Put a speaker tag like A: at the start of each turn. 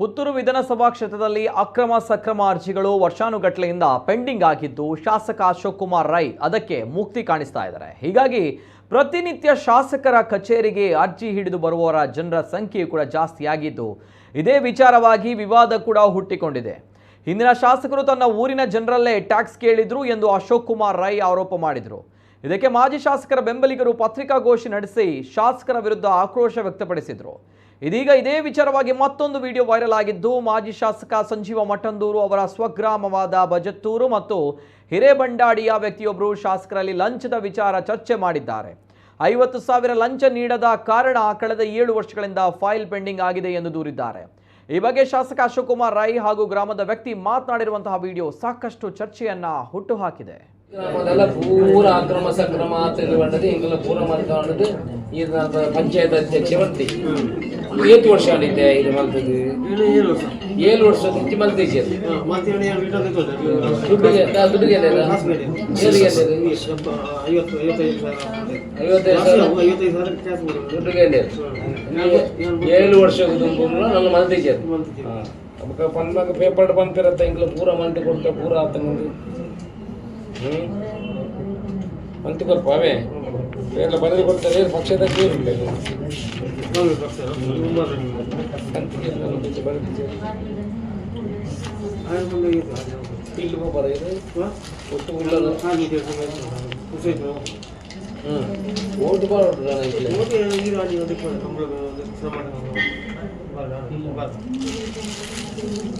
A: ಪುತ್ತೂರು ವಿಧಾನಸಭಾ ಕ್ಷೇತ್ರದಲ್ಲಿ ಅಕ್ರಮ ಸಕ್ರಮ ಅರ್ಜಿಗಳು ವರ್ಷಾನುಗಟ್ಟಲೆಯಿಂದ ಪೆಂಡಿಂಗ್ ಆಗಿದ್ದು ಶಾಸಕ ಅಶೋಕ್ ಕುಮಾರ್ ರೈ ಅದಕ್ಕೆ ಮುಕ್ತಿ ಕಾಣಿಸ್ತಾ ಇದ್ದಾರೆ. ಹೀಗಾಗಿ ಪ್ರತಿನಿತ್ಯ ಶಾಸಕರ ಕಚೇರಿಗೆ ಅರ್ಜಿ ಹಿಡಿದು ಬರುವವರ ಜನರ ಸಂಖ್ಯೆಯು ಕೂಡ ಜಾಸ್ತಿಯಾಗಿದ್ದು ಇದೇ ವಿಚಾರವಾಗಿ ವಿವಾದ ಕೂಡ ಹುಟ್ಟಿಕೊಂಡಿದೆ. ಹಿಂದಿನ ಶಾಸಕರು ತನ್ನ ಊರಿನ ಜನರಲ್ಲೇ ಟ್ಯಾಕ್ಸ್ ಕೇಳಿದ್ರು ಎಂದು ಅಶೋಕ್ ಕುಮಾರ್ ರೈ ಆರೋಪ ಮಾಡಿದರು. ಇದಕ್ಕೆ ಮಾಜಿ ಶಾಸಕರ ಬೆಂಬಲಿಗರು ಪತ್ರಿಕಾಗೋಷ್ಠಿ ನಡೆಸಿ ಶಾಸಕರ ವಿರುದ್ಧ ಆಕ್ರೋಶ ವ್ಯಕ್ತಪಡಿಸಿದರು. ಇದೀಗ ಇದೇ ವಿಚಾರವಾಗಿ ಮತ್ತೊಂದು ವಿಡಿಯೋ ವೈರಲ್ ಆಗಿದ್ದು, ಮಾಜಿ ಶಾಸಕ ಸಂಜೀವ ಮಠಂದೂರು ಅವರ ಸ್ವಗ್ರಾಮವಾದ ಬಜತ್ತೂರು ಮತ್ತು ಹಿರೇಬಂಡಾಡಿಯ ವ್ಯಕ್ತಿಯೊಬ್ಬರು ಶಾಸಕರಲ್ಲಿ ಲಂಚದ ವಿಚಾರ ಚರ್ಚೆ ಮಾಡಿದ್ದಾರೆ. ಐವತ್ತು ಸಾವಿರ ಲಂಚ ನೀಡದ ಕಾರಣ ಕಳೆದ ಏಳು ವರ್ಷಗಳಿಂದ ಫೈಲ್ ಪೆಂಡಿಂಗ್ ಆಗಿದೆ ಎಂದು ದೂರಿದ್ದಾರೆ. ಈ ಬಗ್ಗೆ ಶಾಸಕ ಅಶೋಕ್ ಕುಮಾರ್ ರೈ ಹಾಗೂ ಗ್ರಾಮದ ವ್ಯಕ್ತಿ ಮಾತನಾಡಿರುವಂತಹ ವಿಡಿಯೋ ಸಾಕಷ್ಟು ಚರ್ಚೆಯನ್ನ ಹುಟ್ಟುಹಾಕಿದೆ
B: ಗ್ರಾಮದೆಲ್ಲ ಪೂರ ಅಕ್ರಮ ಸಕ್ರಮ ಅಂತ ಬಂದದ್ದು ಪೂರ ಮಾಡ್ಕೊಂಡದ್ದು ಇದು ಪಂಚಾಯತ್ ಅಧ್ಯಕ್ಷ ಬಂತಿ ಏತು ವರ್ಷ ಆಡಿದ್ದೆ ಇದು ಮಲ್ತದ್ದು. ಏಳು ವರ್ಷ. ಮುಂಚೆ ಮಲ್ತಿದ್ದೆ ದುಡ್ಡಿಗೆ ದುಡ್ಡಿಗೆ ದುಡ್ಡಿಗೆ ಏಳು ವರ್ಷ ನನ್ನ ಪಂದಾಗ ಪೇಪರ್ ಬಂತಿರತ್ತೆ ಹಿಂಗೆಲ್ಲ ಪೂರ ಮಂದಿ ಕೊಡ್ತಾ ಪೂರ ಆತ ನೋಡಿ ಹ್ಮ್ ಮಂತಿ ಕೊಲ್ಪ ಅವೇ ಎಲ್ಲ ಬಂದ್ರೆ ಕೊಡ್ತಾರೆ ಪಕ್ಷದ ಇಲ್ಲಿ ಬರ ಇದು ಒಟ್ಟು ಉಳ್ಳದು ಹ್ಮ್ ಓಟ್ ಬಾರ
C: Terima kasih.